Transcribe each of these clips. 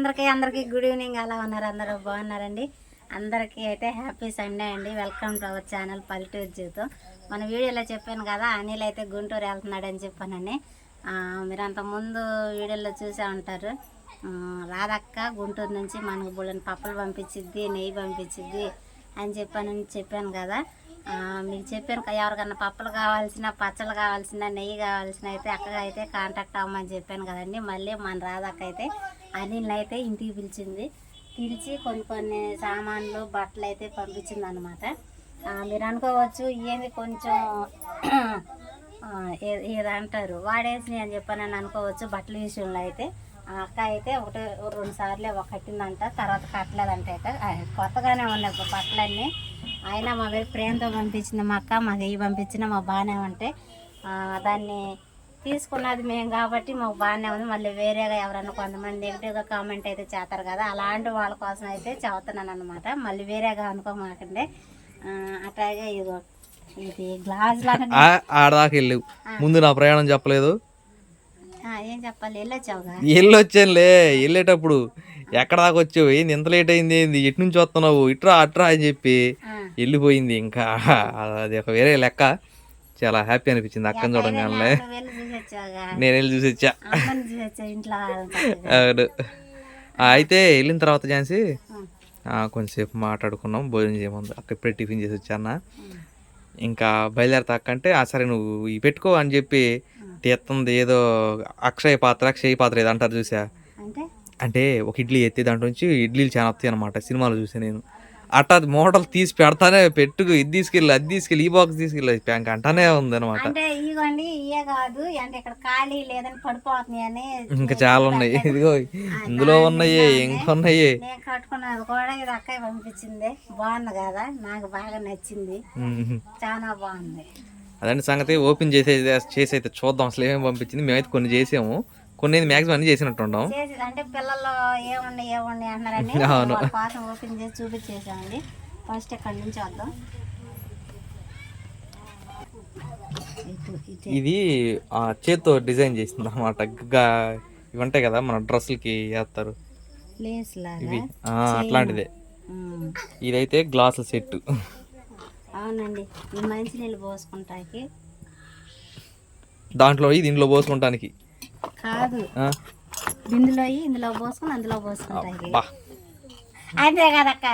అందరికీ అందరికీ good evening అలా ఉన్నారు? అందరూ బాగున్నారండి? అందరికీ అయితే హ్యాపీ సండే అండి. వెల్కమ్ టు అవర్ ఛానల్ పల్లెటూరు జీవితం మన వీడియోలో చెప్పాను కదా అనిల్ అయితే గుంటూరు వెళ్తున్నాడని చెప్పానని మీరు అంత ముందు వీడియోలో చూసే ఉంటారు. రాధక్క గుంటూరు నుంచి మనకు బుళ్ళని పప్పులు పంపించిద్ది నెయ్యి పంపించిద్ది అని చెప్పానని చెప్పాను కదా. మీరు మీకు చెప్పాను ఎవరికన్నా పప్పులు కావాల్సిన పచ్చళ్ళు కావాల్సిన నెయ్యి కావాల్సిన అయితే అక్కగా అయితే కాంటాక్ట్ అవ్వమని చెప్పాను కదండి. మళ్ళీ మన రాధక్క అయితే అనిల్ అయితే ఇంటికి పిలిచింది. పిలిచి కొన్ని కొన్ని సామాన్లు బట్టలు అయితే పంపించింది అనమాట మీరు అనుకోవచ్చు ఏంది కొంచెం ఏదంటారు? వాడేసి అని చెప్పాను అనుకోవచ్చు బట్టల విషయంలో అయితే. ఆ అక్క అయితే ఒకటి రెండు సార్లు ఒక కట్టిందంట తర్వాత కట్టలేదంట అయితే. కొత్తగానే ఉన్నాయి బట్టలన్నీ. అయినా మా దగ్గర ప్రేమతో పంపించింది మా అక్క మాకు ఇవి పంపించిన మా బాగానే ఉంటే. దాన్ని తీసుకున్నది మేము కాబట్టి మాకు బాగానే ఉంది. మళ్ళీ వేరేగా ఎవరైనా కొంతమంది నెగిటివ్గా కామెంట్ అయితే చేస్తారు కదా అలాంటి వాళ్ళ కోసం అయితే చదువుతున్నాను అనమాట మళ్ళీ వేరేగా అనుకోమాకండి. అట్లాగే ఇదిగో ఇది గ్లాస్ లాగా ఆడదాకా వెళ్ళావు ముందు నా ప్రయాణం చెప్పలేదు. ఏం చెప్పాలి? వెళ్ళొచ్చావుగా? వెళ్ళొచ్చానులే. వెళ్ళేటప్పుడు ఎక్కడ దాకా వచ్చావు? ఏంది ఎంత లేట్ అయింది? ఏంది? ఎటు నుంచి వస్తున్నావు? ఇట్రా అట్రా అని చెప్పి. వెళ్ళిపోయింది ఇంకా. అది ఒక వేరే లెక్క. చాలా హ్యాపీ అనిపించింది అక్కని చూడగానే. నేను వెళ్ళి చూసి వచ్చా. అవును. అయితే వెళ్ళిన తర్వాత ఝాన్సీ కొంచెంసేపు మాట్లాడుకున్నాం భోజనం చేయమంది. అక్కడ ఇప్పుడే టిఫిన్ చేసి వచ్చానా ఉం. ఇంకా బయలుదేరతా అంటే ఆ సరే నువ్వు ఇవి పెట్టుకో అని చెప్పి తీస్తుంది ఏదో అక్షయ పాత్ర అక్షయ పాత్ర ఏదో అంటారు చూసా. అంటే? అంటే ఒక ఇడ్లీ ఎత్తి దాంట్లో నుంచి ఇడ్లీలు చాలా వస్తాయి అనమాట సినిమాలో చూసా నేను. అట్టా మోడల్ తీసి పెడతానే పెట్టుకు ఇది తీసుకెళ్ళి అది తీసుకెళ్ళి ఈ బాక్స్ తీసుకెళ్ళి ప్యాంక్ అంటానే ఉంది అనమాట అంటే ఇగోండి ఇయే కాదు అంటే ఇక్కడ ఖాళీ లేదని పడిపోతున్నాయి అని ఇంకా చాలా ఉన్నాయి. ఇదిగో ఇందులో ఉన్నాయి ఇంకా ఉన్నాయి నేను కట్టుకున్నది కూడా ఇది అక్కయ్య పంపించింది. బాగుంది కదా నాకు బాగా నచ్చింది. ఉమ్. చాలా బాగుంది. అదండి సంగతి ఓపెన్ చేసే చేసి అయితే చూద్దాం. అసలు ఏమేమి పంపించింది మేమైతే కొన్ని చేసాము. కొన్ని మ్యాక్సిమం అన్ని చేసినట్టు చేసి అంటే పిల్లలు ఏమున్నాయి ఏమున్నాయి అన్నారని అవును. కోసం ఓపెన్ చేసి చూపించేసామండి. ఫస్ట్ ఇక్కడ నుంచి వద్దాం. ఇది ఆ చేత్తో డిజైన్ చేసింది అనమాట ఇవి ఉంటాయి కదా మన డ్రెస్సులకి వేస్తారు ఇవి. అట్లాంటిదే. ఇదైతే గ్లాసుల సెట్ అవునండి. ఈ మంచినీళ్ళు పోసుకుంటాకి దాంట్లో ఇది ఇంట్లో పోసుకుంటానికి. కాదు. ఇందులో ఇందులో పోసుకుని అందులో అంతే కదక్క.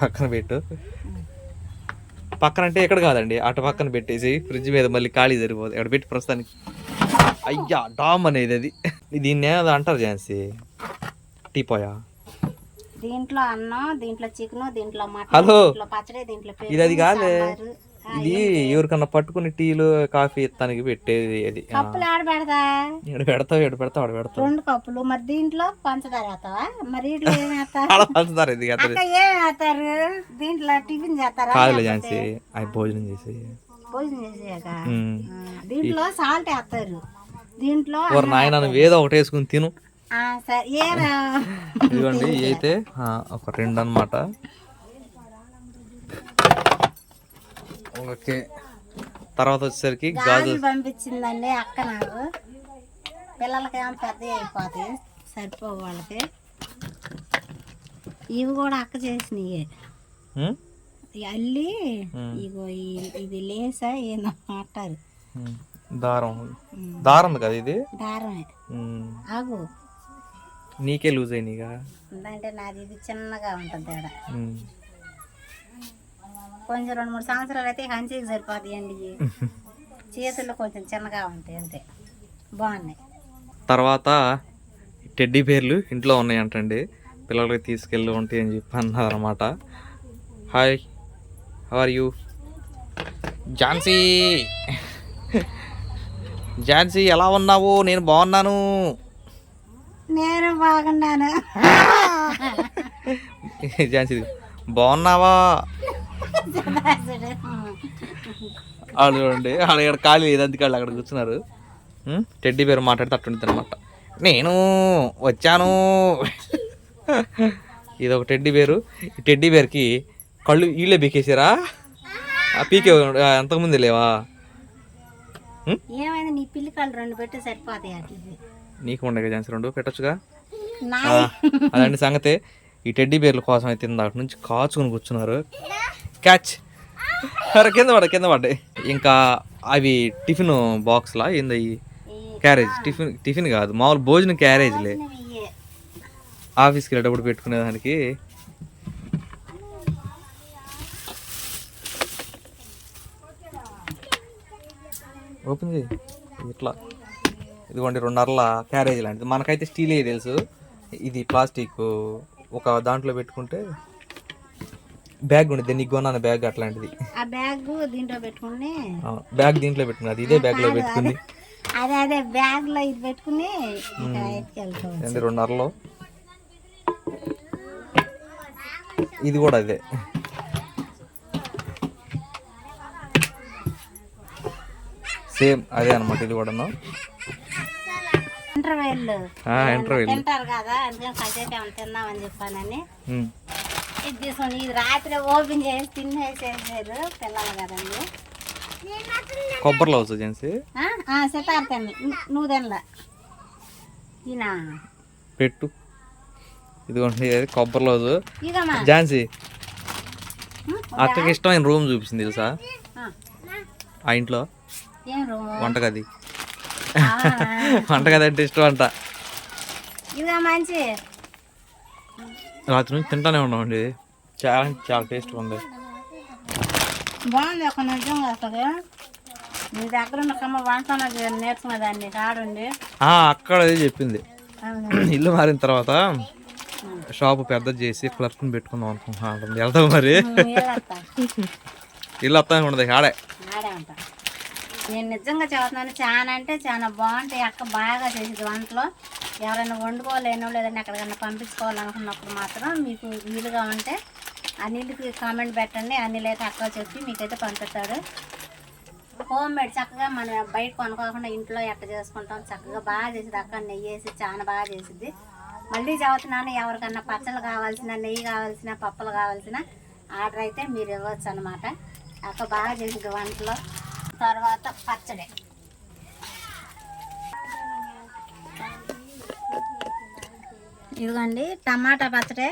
పక్కన పెట్టు. పక్కన అంటే ఎక్కడ కాదండి? అటు పక్కన పెట్టేసి ఫ్రిడ్జ్ మీద మళ్ళీ ఖాళీ సరిపోదు. ఎక్కడ పెట్టి ప్రస్తుతానికి? అయ్యా డామ్ అనేది అది. దీన్ని ఏదో అంటారు ఝాన్సీ. టీపోయా దీంట్లో అన్నం దీంట్లో చికెన్ దీంట్లో మటన్ హలో. దీంట్లో పచ్చడి దీంట్లో ఇది అది కాదే. ఇది ఎవరికన్నా పట్టుకుని టీలు కాఫీ ఇస్తానికి పెట్టేది అది. కప్పులు ఆడ పెడతా? ఈడ పెడతావు పెడతావు ఆడ పెడతావు. రెండు కప్పులు. మరి దీంట్లో పంచదార వేస్తావా? మరి ఇట్లా ఏం వేస్తారు? ఆడ పంచుతారు ఇది ఏం వేస్తారు? దీంట్లో టిఫిన్ చేస్తారా? కాదులే ఝాన్సీ అవి భోజనం చేసి భోజనం చేసాక. దీంట్లో సాల్ట్ వేస్తారు. దీంట్లో నాయన ఏదో ఒకటి వేసుకుని తిను. ఇదిగోండి అయితే ఒక రెండు అన్నమాట. ఓకే తర్వాత వచ్చేసరికి గాజు పంపించిందండి అక్క నాకు పిల్లలకి ఏమో పెద్ద అయిపోతాయి సరిపోవు వాళ్ళకి ఇవి కూడా అక్క చేసినవి ఉమ్? అల్లి. ఇగో ఈ- ఇది లేసా ఏదో అంటారు. దారం. దారం కదా ఇది దారమే. ఆగు నీకే లూజ్ అయినాయిగా అంటే నాది ఇది చిన్నగా ఉంటుంది. కొంచెం రెండు మూడు సంవత్సరాలు అయితే హంచికి సరిపోతాయండి ఇవి. చేతుల్లో కొంచెం చిన్నగా ఉంటాయి అంతే. బాగున్నాయి. తర్వాత టెడ్డీ పేర్లు ఇంట్లో ఉన్నాయంటండి. పిల్లలకి తీసుకెళ్ళి ఉంటాయి అని చెప్పి అన్నారు అనమాట hi are you Jhansi! Jhansi ఎలా ఉన్నావు? నేను బాగున్నాను. నేను బాగున్నాను. ఝాన్సీ బాగున్నావా? వాళ్ళు చూడండి వాళ్ళు ఇక్కడ ఖాళీ లేదు అందుకే వాళ్ళు అక్కడ కూర్చున్నారు? టెడ్డీ పేరు మాట్లాడితే అట్టుంటుంది అనమాట నేను వచ్చాను. ఇది ఒక టెడ్డీ పేరు ఈ టెడ్డీ పేరుకి కళ్ళు వీళ్ళే పీకేసారా ఆ పీకే అంతకుముందు లేవా? ఏమైంది? నీ పిల్లి కళ్ళు రెండు పెట్టి సరిపోతాయి అట్లకి నీకు ఉండగా ఛాన్స్ రెండు పెట్టొచ్చుగా? అదండి సంగతి. ఈ టెడ్డీ బేర్ల కోసం అయితే ఇందాక నుంచి కాచుకొని కూర్చున్నారు. క్యాచ్. అరే కింద పడ కింద పడ్డాయి ఇంకా అవి టిఫిన్ బాక్స్లా ఏంది? క్యారేజ్. టిఫిన్ టిఫిన్ కాదు మామూలు భోజనం క్యారేజ్లే ఆఫీస్కి వెళ్ళేటప్పుడు పెట్టుకునేదానికి ఓపెన్ చేయి. ఇట్లా. ఇదిగోండి రెండున్నరల క్యారేజ్ లాంటిది. మనకైతే స్టీల్ తెలుసు. ఇది ప్లాస్టిక్. ఒక దాంట్లో పెట్టుకుంటే బ్యాగ్ ఉండేది నీకు కొన్నాను బ్యాగ్ అట్లాంటిది. ఆ బ్యాగ్ దీంట్లో పెట్టుకుని. బ్యాగ్ దీంట్లో పెట్టుకున్నది ఇదే బ్యాగ్లో పెట్టుకుంది అదే అదే బ్యాగ్లో ఇది పెట్టుకుని ఏంది రెండున్నరలో? ఇది కూడా అదే. సేమ్ అదే అనమాట ఇది కూడాను. ఇంటర్వెల్. ఇంటర్వ్యూ తింటారు కదా అందుకని కాసేపు ఏమైనా తిందామని చెప్పానని. ఇది తీసుకొని ఇది రాత్రి ఓపెన్ చేసి తినేసేసారు పిల్లలు కదండి. కొబ్బరిలో జెన్సీ సితార్ తిని నువ్వు తినలా. ఈయన పెట్టు. ఇదిగోండి ఇది కొబ్బరి లోజు ఇదమ్మా ఝాన్సీ అక్కకి ఇష్టమైన రూమ్ చూపించింది తెలుసా? ఆ. ఇంట్లో. వంటగది. వంటగది అంటే ఇష్టం అంట. ఇదిగా మంచి. రాత్రి నుంచి తింటానే ఉన్నామండి. చాలా చాలా టేస్ట్గా ఉంది. బాగుంది ఒక నిజంగా అసలు. మీ దగ్గర ఉన్న కమ్మ వంట కాడుండి ఆ, అక్కడ అదే చెప్పింది. ఇల్లు మారిన తర్వాత షాప్ పెద్దది చేసి క్లర్క్ని పెట్టుకుందాం అనుకుంటున్నా అంటుంది. వెళ్తాం మరి ఇల్లు వస్తాను ఉండదు ఆడే. ఆడే ఉంటా. నేను నిజంగా చెబుతున్నాను చాలా అంటే చాలా బాగుంటాయి. అక్క బాగా చేసేది వంటలో. ఎవరైనా వండుకోలేనో లేదంటే ఎక్కడికైనా పంపించుకోవాలనుకున్నప్పుడు మాత్రం మీకు వీలుగా ఉంటే అనిల్కి కామెంట్ పెట్టండి. అనిల్ అయితే అక్క చెప్పి మీకైతే పంపిస్తాడు హోమ్ మేడ్ చక్కగా మనం బయట కొనుక్కోకుండా ఇంట్లో ఎట్ట చేసుకుంటాం చక్కగా బాగా చేసేది అక్క. నెయ్యి వేసి చాలా బాగా చేసిద్ది. మళ్ళీ చదువుతున్నాను ఎవరికన్నా పచ్చళ్ళు కావాల్సిన నెయ్యి కావాల్సిన పప్పులు కావాల్సిన ఆర్డర్ అయితే మీరు ఇవ్వచ్చు అనమాట అక్క బాగా చేసింది వంటలో. తర్వాత పచ్చడి. ఇదిగోండి టమాటా పచ్చడి.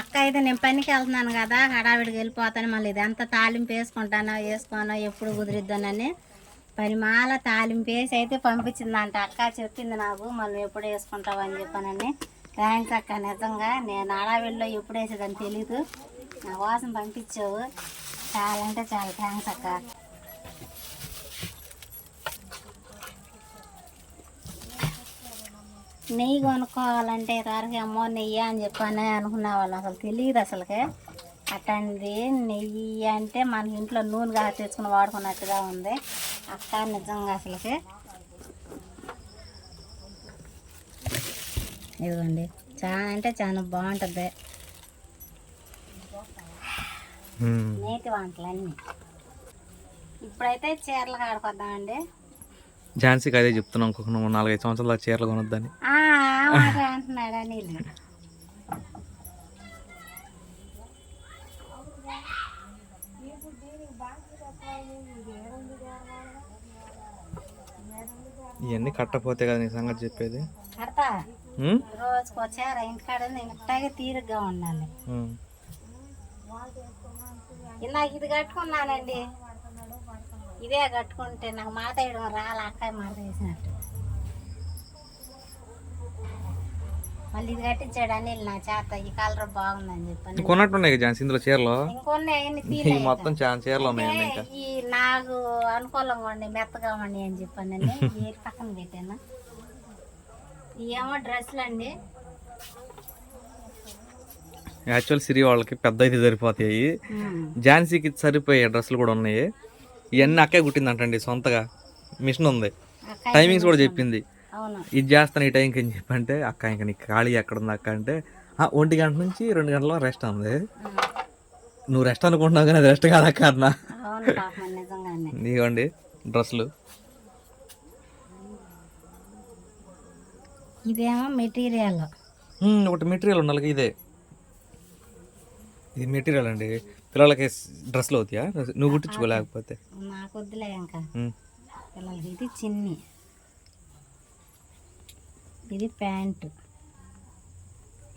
అక్క అయితే నేను పనికి వెళ్తున్నాను కదా హడావిడికి వెళ్ళిపోతాను మళ్ళీ ఇదంతా తాలింపు వేసుకుంటానో వేసుకోనో ఎప్పుడు కుదిరిద్దనని పరిమాల తాలింపు వేసి అయితే పంపించిందంట. అక్క చెప్పింది నాకు మళ్ళీ ఎప్పుడు వేసుకుంటావు అని చెప్పానని. థ్యాంక్స్ అక్క నిజంగా నేను హడావిడిలో ఎప్పుడు వేసేదని తెలీదు. నా కోసం పంపించావు. చాలా అంటే చాలా థ్యాంక్స్ అక్క. నెయ్యి కొనుక్కోవాలంటే త్వరగా అమ్మో నెయ్యి అని చెప్పని అనుకునే వాళ్ళు. అసలు తెలియదు అసలుకే. అట్లాంటిది నెయ్యి అంటే మన ఇంట్లో నూనె కాక తెచ్చుకుని వాడుకున్నట్టుగా ఉంది. అక్క నిజంగా అసలుకి. ఇదిగోండి చాలా అంటే చాలా బాగుంటుంది. నేతి వంటలన్నీ. ఇప్పుడైతే చీరలు కాడుకొద్దామండి. ఝాన్సీకి అదే చెప్తున్నాం ఇంకొక నువ్వు నాలుగైదు సంవత్సరాల చీరలు కొనొద్దని. అంటున్నాడు అనిల్. ఇవన్నీ కట్టపోతే కదా నీ సంగతి చెప్పేది. కడతా. మ్మ్? రోజుకో చీర ఇంటికాడ తీరుగ్గా ఉండాలి. ఇందాక ఇది కట్టుకున్నానండి. ఇదే కట్టుకుంటే నాకు మాట వేయడం రాలే అక్కయ్య మాట వేసినట్టు. మళ్ళీ ఇది కట్టించాడు అనిల్ నా చేత ఈ కలర్ బాగుందని చెప్పని. కొన్నట్టున్నాయి ఝాన్సీ ఇందులో చీరలు? ఇంకొన్ని అవన్నీ ఈ తీలే మొత్తం చాలా చీరలు ఈ నాకు అనుకూలంగా ఉండి మెత్తగా ఉండి అని చెప్పానండి ఈ పక్కన పెట్టాను. ఏమో డ్రెస్సులు అండి. యాక్చువల్ సిరి వాళ్ళకి పెద్ద అయితే సరిపోతాయి. ఝాన్సీకి సరిపోయే డ్రెస్సులు కూడా ఉన్నాయి. ఇవన్నీ అక్కే కుట్టిందంటండి సొంతగా. మిషన్ ఉంది. టైమింగ్స్ కూడా చెప్పింది. ఇది చేస్తాను ఈ టైంకి అని చెప్పంటే అక్క ఇంకా నీకు ఖాళీ ఎక్కడ ఉంది అక్క అంటే "ఆ, ఒంటి గంట నుంచి రెండు గంటల రెస్ట్ ఉంది. నువ్వు రెస్ట్ అనుకుంటున్నావు కానీ అది రెస్ట్ కాదు అక్క అన్న? ఇదిగోండి డ్రెస్సులు. ఇదేమో మెటీరియల్. ఒకటి మెటీరియల్ ఉండాలి ఇదే. ఇది మెటీరియల్ అండి. పిల్లలకి డ్రెస్సులు అవుతాయా? నువ్వు కుట్టించుకోలేకపోతే నాకు వద్దులే ఇంకా. పిల్లలకి ఇది చిన్ని. ఇది ప్యాంటు.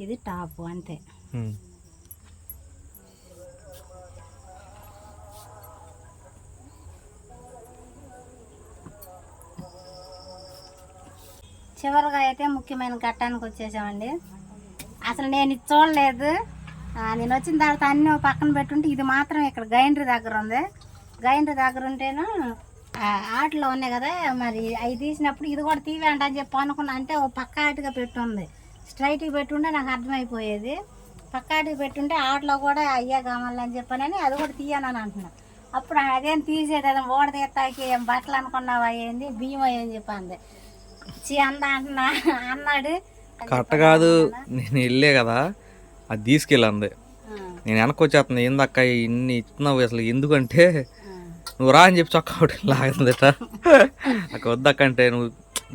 ఇది టాప్ అంతే. చివరిగా అయితే ముఖ్యమైన ఘట్టానికి వచ్చేసామండి. అసలు నేను ఇది చూడలేదు. నేను వచ్చిన తర్వాత అన్నీ పక్కన పెట్టుంటే ఇది మాత్రం ఇక్కడ గ్రైండర్ దగ్గర ఉంది. గ్రైండర్ దగ్గర ఉంటేను ఆటలో ఉన్నాయి కదా మరి అవి తీసినప్పుడు ఇది కూడా తీవేంట అని చెప్పి అనుకున్నా. అంటే ఓ పక్క ఆటగా పెట్టుంది. స్ట్రైట్గా పెట్టుంటే నాకు అర్థమైపోయేది. పక్క ఆటగా పెట్టుంటే ఆటలో కూడా అయ్యా కావాలని చెప్పానని అది కూడా తీయనని అంటున్నా. అప్పుడు అదేం తీసేది అది ఓడ తీస్తాకి ఏం బట్టలు అనుకున్నావా ఏంది? బియ్యం అయ్యని చెప్పింది. చీ అంద అంటున్నా. అన్నాడు. కరెక్ట్ కాదు. నేను వెళ్ళే కదా. అది తీసుకెళ్ళంది. నేను వెనక్కి వచ్చేస్తున్నా ఏందక్క ఇన్ని ఇస్తున్నావు అసలు ఎందుకంటే. నువ్వు రా అని చెప్పి చొక్కా ఒకటి లాగుతుందట అక్క వద్దక్క అంటే నువ్వు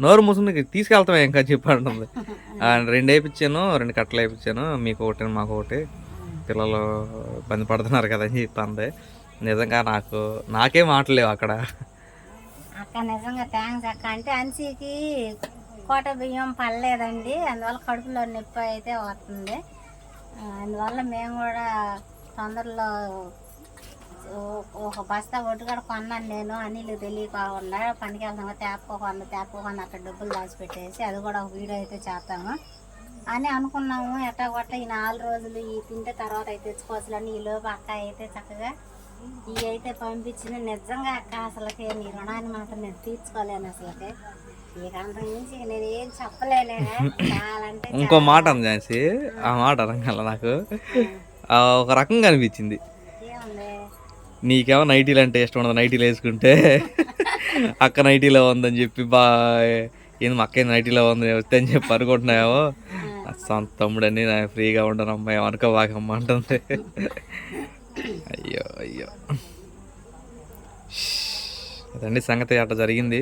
నోరు మూసుకుని తీసుకెళ్తావా ఇంకా చెప్పి అంటుంది. రెండు వేయించాను రెండు కట్టలు వేయించాను మీకు ఒకటి మాకు ఒకటి. పిల్లలు ఇబ్బంది పడుతున్నారు కదా అని చెప్పి అంది నిజంగా నాకు నాకే మాటలేవు అక్కడ. అక్క నిజంగా థ్యాంక్స్ అక్క. అంటే అన్సీకి కోట బియ్యం పడలేదండి అందువల్ల కడుపులో నొప్పి అయితే వస్తుంది. అందువల్ల మేము కూడా తొందరలో ఒక బస్తా ఒడ్డుగడ కొన్నాను నేను. అనిల్ తెలియకుండా పనికి వెళ్తాము తేపుకోకుండా తేపకోకుండా అక్కడ డబ్బులు దాచిపెట్టేసి అది కూడా ఒక వీడియో అయితే చేస్తాము అని అనుకున్నాము. ఎట్టా కొట్ట ఈ నాలుగు రోజులు ఈ తింటే తర్వాత అయితే తెచ్చుకోవచ్చులని ఈ లోపు అక్క అయితే చక్కగా ఇవి అయితే పంపించిన నిజంగా అక్క అసలకే నీ రుణాన్ని మాత్రం నేను తీర్చుకోలేను అసలుకి. ఇక మాట అంది ఝాన్సీ ఆ మాట రంగాల నాకు. ఒక రకంగా అనిపించింది నీకేమో నైటీలు అంటే ఇష్టం ఉండదు? నైటీలు వేసుకుంటే. అక్క నైటీలో ఉందని చెప్పి బా ఏంది మా అక్క నైటీలో ఉంది? వస్తే అని చెప్పి అనుకుంటున్నాయేమో సొంత తమ్ముడని నా ఫ్రీగా ఉండను అమ్మాయి అనుకోబాకమ్మ అంటుంది అయ్యో అయ్యో. అదండి సంగతి అట్లా జరిగింది.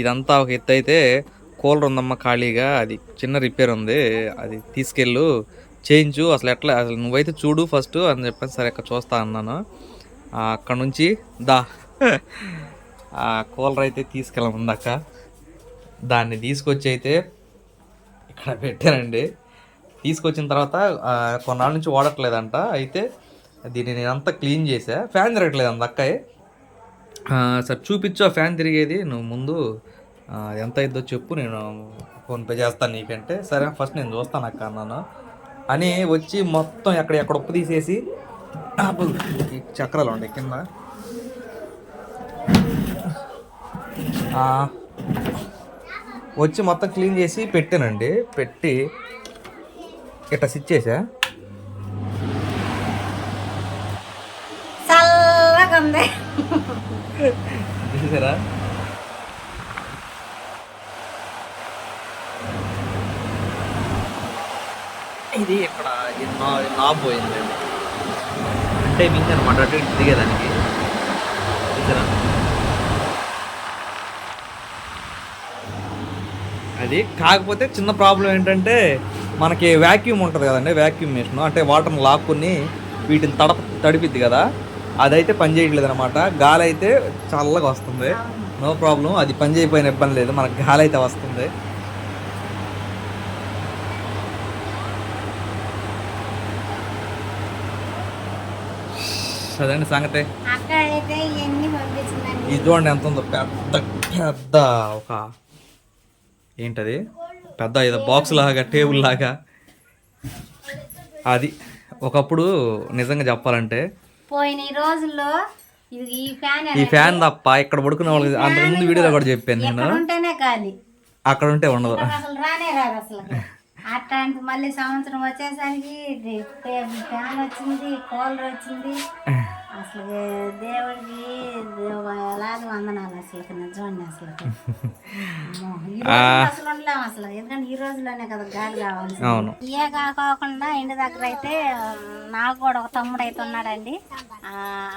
ఇదంతా ఒక ఎత్తు అయితే కూలర్ ఉందమ్మా ఖాళీగా. అది చిన్న రిపేర్ ఉంది. అది తీసుకెళ్ళు. చేయించు. అసలు ఎట్లా అసలు నువ్వైతే చూడు ఫస్ట్ అని చెప్పేసి సరే అక్కడ చూస్తా అన్నాను. అక్కడ నుంచి దా. ఆ కూలర్ అయితే తీసుకెళ్ళముందాక దాన్ని తీసుకొచ్చి అయితే ఇక్కడ పెట్టానండి. తీసుకొచ్చిన తర్వాత కొన్నాళ్ళ నుంచి వాడట్లేదంట. అయితే దీన్ని నేనంతా క్లీన్ చేసా ఫ్యాన్ తిరగట్లేదు అంత అక్కయ్య సరే చూపించు ఆ ఫ్యాన్ తిరిగేది. నువ్వు ముందు ఎంత అయిద్దో చెప్పు నేను ఫోన్పే చేస్తాను నీకంటే. సరే ఫస్ట్ నేను చూస్తాను అక్క అన్నాను. అని వచ్చి మొత్తం ఎక్కడ ఎక్కడ ఉప్పు తీసేసి చక్రాలు ఉండే కింద. వచ్చి మొత్తం క్లీన్ చేసి పెట్టానండి. పెట్టి ఇట్లా స్విచ్ చేసా. ఉంది చూసారా? ఇది ఇక్కడ నా- నాబ్ పోయింది. అంటే మీకు అనమాట అటు ఇటు దిగేదానికి చూసారా? అది కాకపోతే చిన్న ప్రాబ్లం ఏంటంటే మనకి వ్యాక్యూమ్ ఉంటుంది కదండి వ్యాక్యూమ్ మిషన్ అంటే వాటర్ని లాక్కుని వీటిని తడప తడిపిద్ది కదా. అదైతే పని చేయట్లేదు అనమాట గాలి అయితే చల్లగా వస్తుంది. No problem. అది పని చేయకపోయిన ఇబ్బంది లేదు. మనకు గాలి అయితే వస్తుంది. అదండి సంగతి? ఇది చూడండి ఎంత ఉందో. పెద్ద పెద్ద ఒక ఏంటది? పెద్ద ఏదో బాక్స్ లాగా టేబుల్ లాగా. అది ఒకప్పుడు నిజంగా చెప్పాలంటే పోయిన ఈ రోజుల్లో ఈ ఫ్యాన్ ఈ ఫ్యాన్ తప్ప ఇక్కడ పడుకునే వాళ్ళకి అంతకుముందు వీడియోలో కూడా చెప్పాను నేను. ఉంటేనే గాలి అక్కడ ఉంటే ఉండదు. అసలు రానే రాదు అసలు. అట్లాంటి మళ్ళీ సంవత్సరం వచ్చేసరికి ఫ్యాన్ వచ్చింది కూలర్ వచ్చింది. అసలు దేవుడికి ఎలాంటి వందనాలు అసలు నిజమండి అసలు. అసలు ఉండలేము అసలు. ఎందుకంటే ఈ రోజుల్లోనే కదా గాలి కావాలి ఇయే కాకుండా ఇంటి దగ్గర అయితే నాకు కూడా ఒక తమ్ముడు అయితే ఉన్నాడండి. ఆ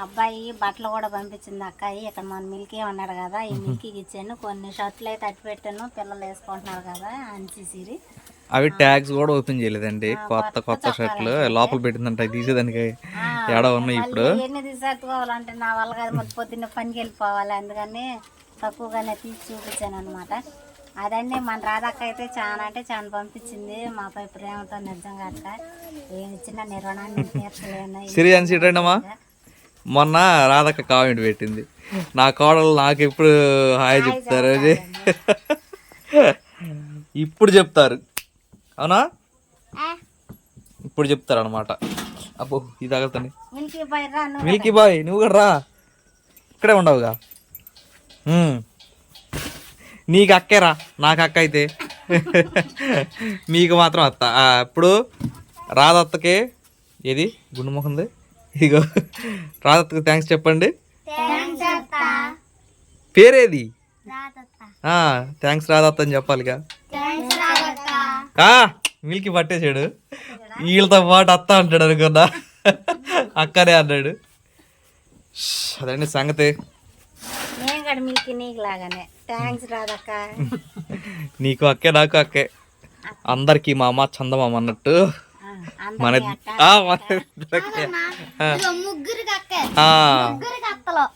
అబ్బాయి బట్టలు కూడా పంపించింది అక్కాయి. ఇక్కడ మన మిల్కీ ఉన్నాడు కదా ఈ మిల్కీకి ఇచ్చాను. కొన్ని షర్ట్లు అయితే అట్టు పెట్టాను పిల్లలు వేసుకుంటున్నారు కదా అన్సీసిరి అవి ట్యాగ్స్ కూడా ఓపెన్ చేయలేదండి. కొత్త కొత్త షర్ట్లు లోపల పెట్టిందంట తీసేదానికి ఎడ ఉన్నాయి ఇప్పుడు? ఎన్ని తీసేట్టుకోవాలంటే నా వల్ల కాదు మరి పొద్దున్న పనికి వెళ్ళిపోవాలి. అందుకని తక్కువగానే తీసి చూపించాను అనమాట అదండి మన రాధక్క అయితే చాలా అంటే చాలా పంపించింది. మాపై ప్రేమతో నిజంగా అక్క. ఏమి ఇచ్చిన నిర్వహణాన్ని తీర్చలేను. సిరి మొన్న రాధక్క కామెంట్ పెట్టింది. నా కోడలు నాకు ఎప్పుడు హాయ్ చెప్తారు. అని. ఇప్పుడు చెప్తారు. అవునా? ఇప్పుడు చెప్తారు అనమాట అబ్బో ఇది తగలుతుంది మిల్కీ బాయ్ రా నువ్వు కూడా రా. ఇక్కడే ఉండవుగా. నీకు అక్కేరా నాకు అక్క అయితే. మీకు మాత్రం అత్త. ఇప్పుడు రాధత్తకి ఏది? గుండు మొహంది ఇగో రాధత్తకి థ్యాంక్స్ చెప్పండి. పేరేది? థ్యాంక్స్ రాధత్త అని చెప్పాలిగా. ఆ, మిల్కీ పట్టేసాడు. వీళ్ళతో పాటు అత్త అంటాడు అనుకున్నా. అక్కనే అన్నాడు. అదండి సంగతి. నీకు అక్కే నాకు అక్కే. అందరికి మా అమ్మ చందమామ అన్నట్టు. మన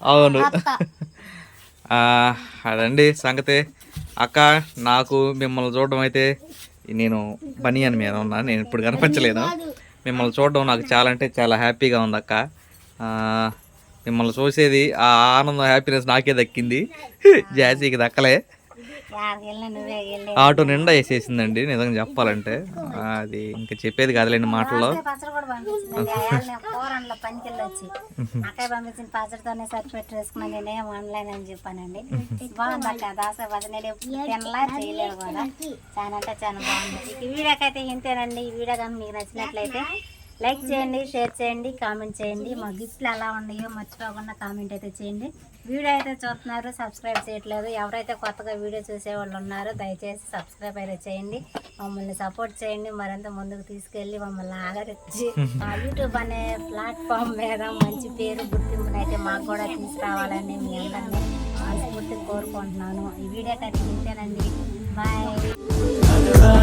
అవును. ఆ, అదండి సంగతి. అక్క నాకు మిమ్మల్ని చూడడం అయితే నేను బనియన్ మీద ఉన్నా. నేను ఇప్పుడు కనిపించలేదు? మిమ్మల్ని చూడడం నాకు చాలా అంటే చాలా హ్యాపీగా ఉంది అక్క మిమ్మల్ని చూసేది ఆ ఆనందం హ్యాపీనెస్ నాకే దక్కింది. జాసీకి దక్కలే. ఆటో నిండా వేసేసిందండి నిజంగా చెప్పాలంటే. అది ఇంకా చెప్పేది కాదులేండి మాటల్లో. ఇంతేనండి. ఈ వీడియో కానీ మీకు నచ్చినట్లయితే లైక్ చేయండి షేర్ చేయండి కామెంట్ చేయండి. మా గిఫ్ట్లు ఎలా ఉన్నాయో మర్చిపోకుండా కామెంట్ అయితే చేయండి. వీడియో అయితే చూస్తున్నారు సబ్స్క్రైబ్ చేయట్లేదు. ఎవరైతే కొత్తగా వీడియో చూసే వాళ్ళు ఉన్నారో దయచేసి సబ్స్క్రైబ్ అయితే చేయండి. మమ్మల్ని సపోర్ట్ చేయండి. మరింత ముందుకు తీసుకెళ్ళి మమ్మల్ని ఆదరించి ఆ యూట్యూబ్ అనే ప్లాట్ఫామ్ మీద మంచి పేరు గుర్తింపునైతే మాకు కూడా తీసుకురావాలని మీ అందరినీ మనస్ఫూర్తిగా కోరుకుంటున్నాను. ఈ వీడియోకి అయితే ఇంతేనండి. బాయ్